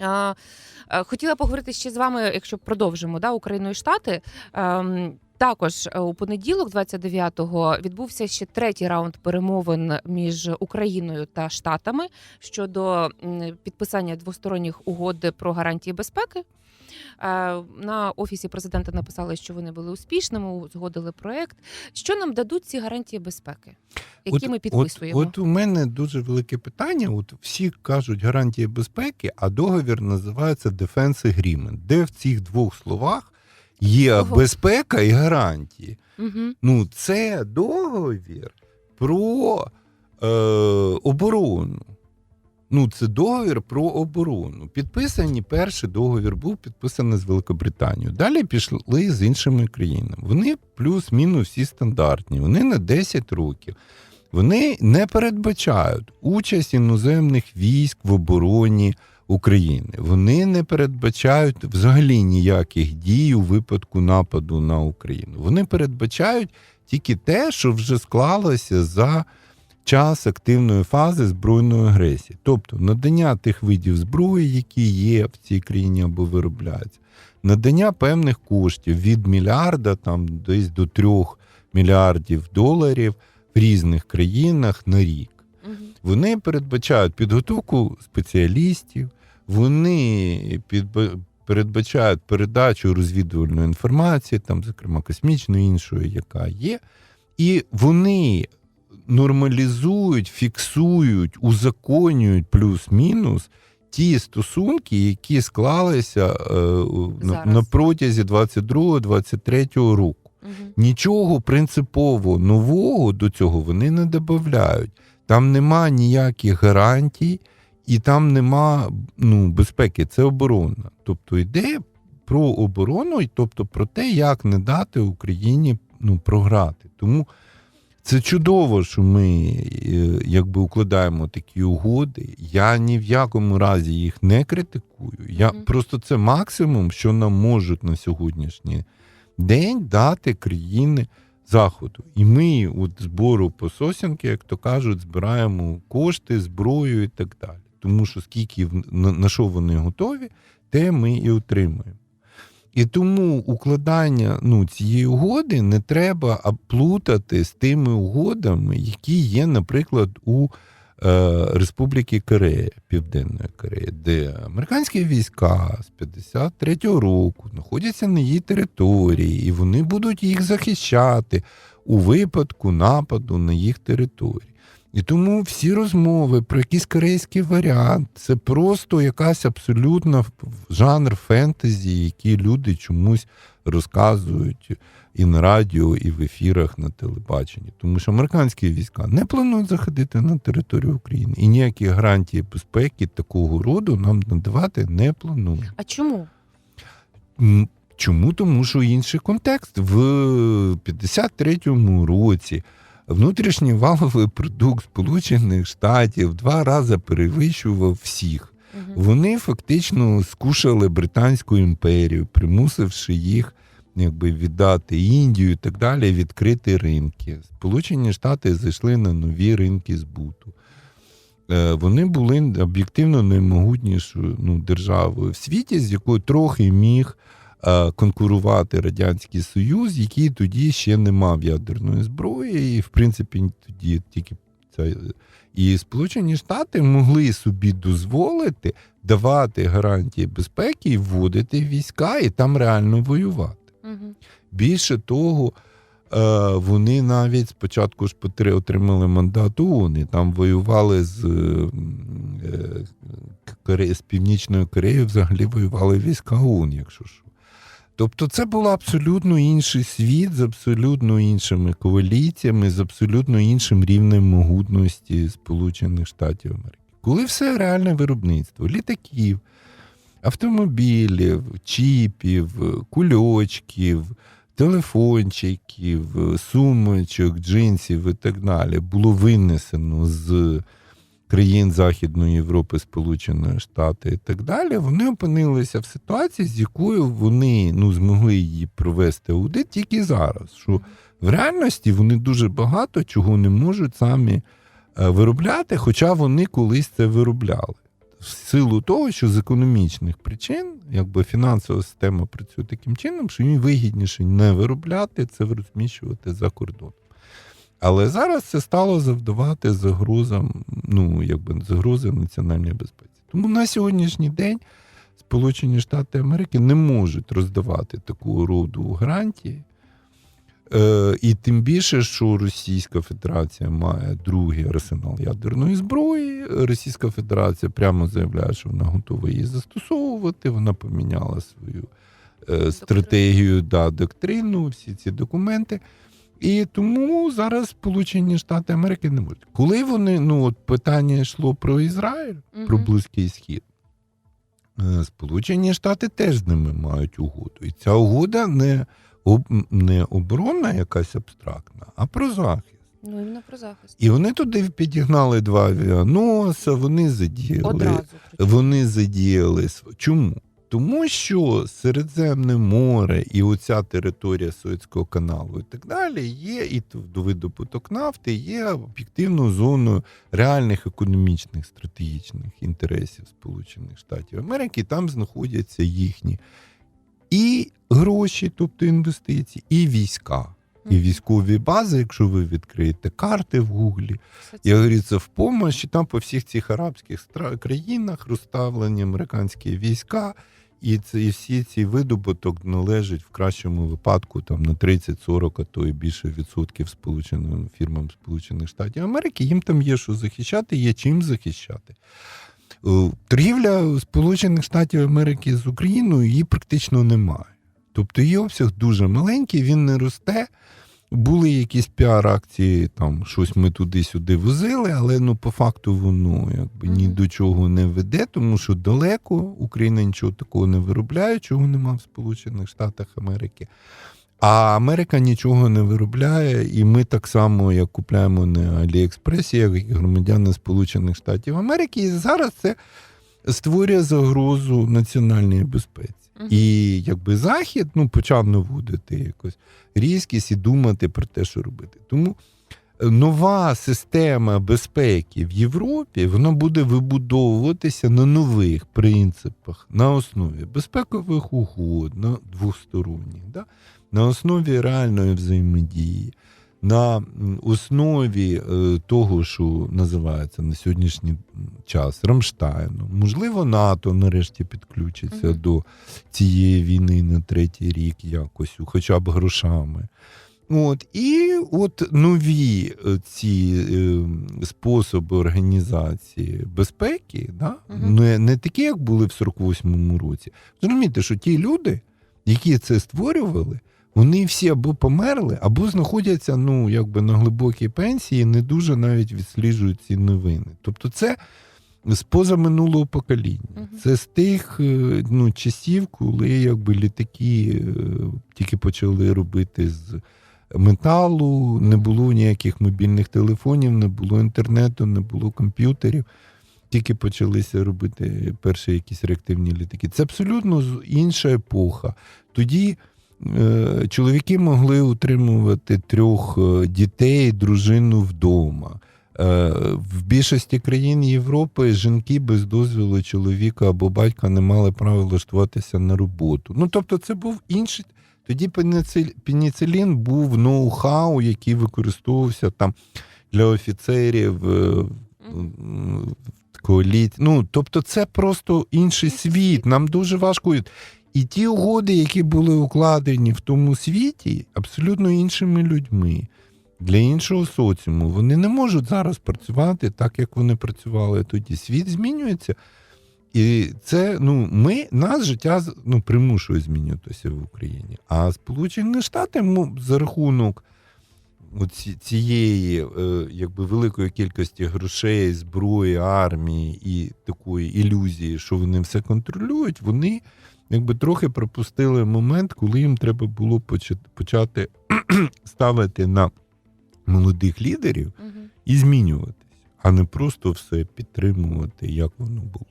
Е, Хотіла поговорити ще з вами, якщо продовжимо да, Україну і Штати. Ем, Також е, у понеділок, 29-го, відбувся ще третій раунд перемовин між Україною та Штатами щодо підписання двосторонніх угод про гарантії безпеки. Е, На офісі президента написали, що вони були успішними, узгодили проект. Що нам дадуть ці гарантії безпеки, які ми підписуємо? От, от у мене дуже велике питання. От всі кажуть гарантії безпеки, а договір називається Defense Agreement. Де в цих двох словах є Ого. безпека і гарантії? Угу. Ну, це договір про е, оборону. Ну, це договір про оборону. Підписані перший договір був підписаний з Великобританією. Далі пішли з іншими країнами. Вони плюс-мінус всі стандартні. Вони на 10 років. Вони не передбачають участь іноземних військ в обороні України. Вони не передбачають взагалі ніяких дій у випадку нападу на Україну. Вони передбачають тільки те, що вже склалося за час активної фази збройної агресії, тобто надання тих видів зброї, які є в цій країні або виробляються, надання певних коштів від мільярда там десь до трьох мільярдів доларів в різних країнах на рік. Угу. Вони передбачають підготовку спеціалістів, вони передбачають передачу розвідувальної інформації, там, зокрема, космічної іншої, яка є, і вони нормалізують, фіксують, узаконюють плюс-мінус ті стосунки, які склалися е, на, на протязі 22-23 року. Угу. Нічого принципово нового до цього вони не додають. Там нема ніяких гарантій, і там нема ну, безпеки. Це оборона. Тобто йде про оборону, і тобто про те, як не дати Україні ну, програти. Тому це чудово, що ми е, якби укладаємо такі угоди. Я ні в якому разі їх не критикую. Я Мгм. просто це максимум, що нам можуть на сьогоднішній день дати країни Заходу. І ми от збору по сосінки, як то кажуть, збираємо кошти, зброю і так далі. Тому що скільки на що вони готові, те ми і отримуємо. І тому укладання ну, цієї угоди не треба плутати з тими угодами, які є, наприклад, у е, Республіки Корея, Південної Кореї, де американські війська з 53-го року знаходяться на її території, і вони будуть їх захищати у випадку нападу на їх територію. І тому всі розмови про якийсь корейський варіант це просто якась абсолютно жанр фентезі, який люди чомусь розказують і на радіо, і в ефірах на телебаченні. Тому що американські війська не планують заходити на територію України і ніякі гарантії безпеки такого роду нам надавати не планують. А чому? Чому? Тому що інший контекст. В 53-му році внутрішній валовий продукт Сполучених Штатів в два рази перевищував всіх. Угу. Вони фактично скушали Британську імперію, примусивши їх якби віддати Індію і так далі, відкрити ринки. Сполучені Штати зайшли на нові ринки збуту. Е, Вони були об'єктивно наймогутнішою ну, державою в світі, з якою трохи міг конкурувати Радянський Союз, який тоді ще не мав ядерної зброї, і в принципі тоді тільки це. І Сполучені Штати могли собі дозволити давати гарантії безпеки і вводити війська, і там реально воювати. Угу. Більше того, е, вони навіть спочатку ж отримали мандат ООН, і там воювали з, е, е, з Північною Кореєю, взагалі воювали війська ООН, якщо що. Тобто це був абсолютно інший світ з абсолютно іншими коаліціями, з абсолютно іншим рівнем могутності Сполучених Штатів Америки. Коли все реальне виробництво літаків, автомобілів, чіпів, кульочків, телефончиків, сумочок, джинсів і так далі було винесено з країн Західної Європи, Сполучених Штати і так далі, вони опинилися в ситуації, з якою вони ну, змогли її провести аудит тільки зараз. Що в реальності вони дуже багато чого не можуть самі е, виробляти, хоча вони колись це виробляли. в силу того, що з економічних причин, якби фінансова система працює таким чином, що їм вигідніше не виробляти це розміщувати за кордон. Але зараз це стало завдавати загрозам, ну якби загрози національній безпеці. Тому на сьогоднішній день Сполучені Штати Америки не можуть роздавати такого роду гарантії. Е, і тим більше, що Російська Федерація має другий арсенал ядерної зброї. Російська Федерація прямо заявляє, що вона готова її застосовувати. Вона поміняла свою е, стратегію, да, доктрину, всі ці документи. І тому зараз Сполучені Штати Америки не можуть. Коли вони, ну от питання йшло про Ізраїль, про Близький Схід. Е, Сполучені Штати теж з ними мають угоду. І ця угода не, об, не оборонна якась абстрактна, а про захист. Ну, іменно про захист. І вони туди підігнали два авіаноса, вони задіяли. Одразу. Вони задіяли. Чому? Тому що Середземне море і оця територія Суецького каналу і так далі є, і видобуток нафти є об'єктивною зоною реальних економічних стратегічних інтересів Сполучених Штатів Америки. Там знаходяться їхні і гроші, тобто інвестиції, і війська. І військові бази, якщо ви відкриєте карти в Гуглі, Все це. в помощь, і там по всіх цих арабських країнах розставлені американські війська, і це і всі ці видобуток належать в кращому випадку там на 30-40, а то і більше відсотків сполученим фірмам Сполучених Штатів Америки. Їм там є що захищати, є чим захищати. Е, Торгівля Сполучених Штатів Америки з Україною її практично немає. Тобто її обсяг дуже маленький, він не росте. Були якісь піар-акції, там щось ми туди-сюди возили, але ну по факту воно якби ні до чого не веде, тому що далеко Україна нічого такого не виробляє, чого нема в Сполучених Штатах Америки. А Америка нічого не виробляє, і ми так само, як купляємо на Аліекспресі, як і громадяни Сполучених Штатів Америки. І зараз це створює загрозу національній безпеці. Мгм. І якби Захід ну, почав наводити якось різкість і думати про те, що робити. Тому е, нова система безпеки в Європі вона буде вибудовуватися на нових принципах, на основі безпекових угод, на двосторонніх, да? на основі реальної взаємодії. На основі е, того, що називається на сьогоднішній час Рамштайну, можливо, НАТО нарешті підключиться Мгм. до цієї війни на третій рік якось, хоча б грошами. От, і от нові е, ці е, способи організації безпеки, да? Мгм. не, не такі, як були в 48-му році. Зрозумійте, що ті люди, які це створювали, вони всі або померли, або знаходяться ну, якби на глибокій пенсії, не дуже навіть відсліджують ці новини. Тобто, це з позаминулого покоління. Мгм. Це з тих е, ну, часів, коли якби літаки е, тільки почали робити з металу, не було ніяких мобільних телефонів, не було інтернету, не було комп'ютерів. Тільки почалися робити перші якісь реактивні літаки. Це абсолютно інша епоха. Тоді чоловіки могли утримувати трьох е, дітей, дружину вдома. Е, В більшості країн Європи жінки без дозволу чоловіка або батька не мали права влаштуватися на роботу. Ну тобто, це був інший. Тоді пеніци- пеніцилін був ноу-хау, який використовувався там для офіцерів е, Мгм. коаліції. Ну, тобто, це просто інший світ. Нам дуже важко. І ті угоди, які були укладені в тому світі, абсолютно іншими людьми. Для іншого соціуму вони не можуть зараз працювати так, як вони працювали тоді. Світ змінюється, і це ну ми нас життя ну, примушує змінюватися в Україні. А Сполучені Штати ну, за рахунок цієї е, якби великої кількості грошей, зброї, армії і такої ілюзії, що вони все контролюють, вони якби трохи пропустили момент, коли їм треба було поча- почати ставити на молодих лідерів і змінюватись, а не просто все підтримувати, як воно було.